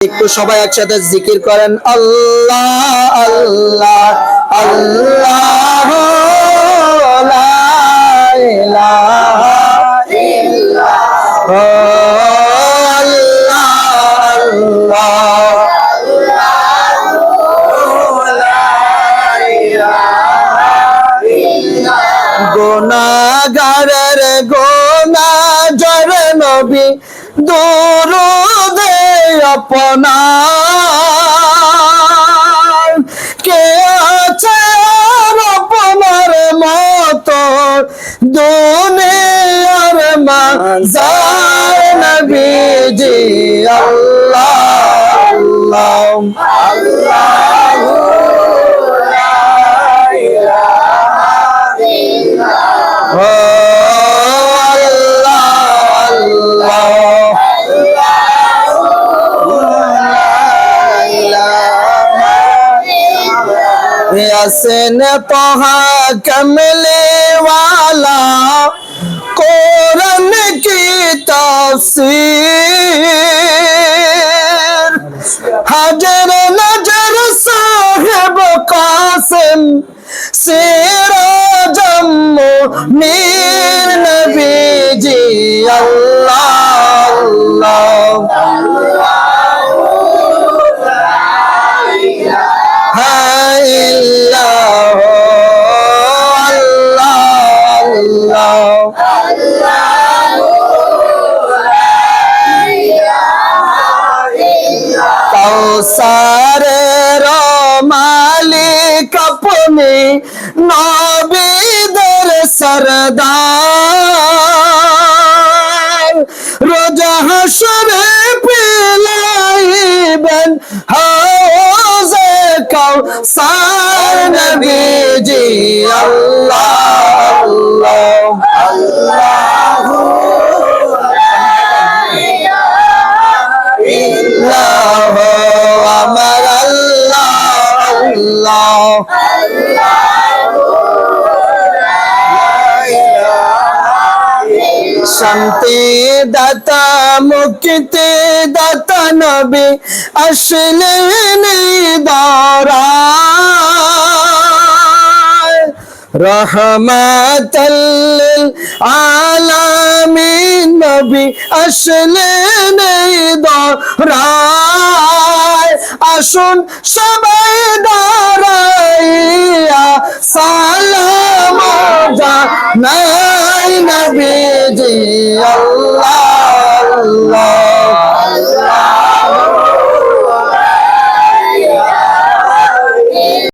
একটু সবাই একসাথে জিকির করেন আল্লাহ আল্লাহ আল্লাহ গোনাগারের গোনা জর নবী দূরদে আপনার কে আছে আপনার মতো? দুনিয়ার মাজার নবীজি। আল্লাহ আল্লাহ আল্লাহ यासिन तोहा कमले वाला कोरन की तफसीर। हजर नज़र साहिब कासिम सिराजम मीर नबी जी, अल्लाह अल्लाह। কৌসারের মালিক আপনি নবীদের সরদার। রোজা হাসরে পিলাইবেন হাউজে কৌসার নবীজি। আল্লাহ আল্লাহ আল্লাহ। আল্লাহ। শান্তি দাতা, মুক্তি দাতা, নবী আসলেন দরা রহমাতাল্লিল আলামিন, নবী আসলেন দরায় আসুন সবাই দাঁড়াইয়া জানাই নবীজি আল্লাহ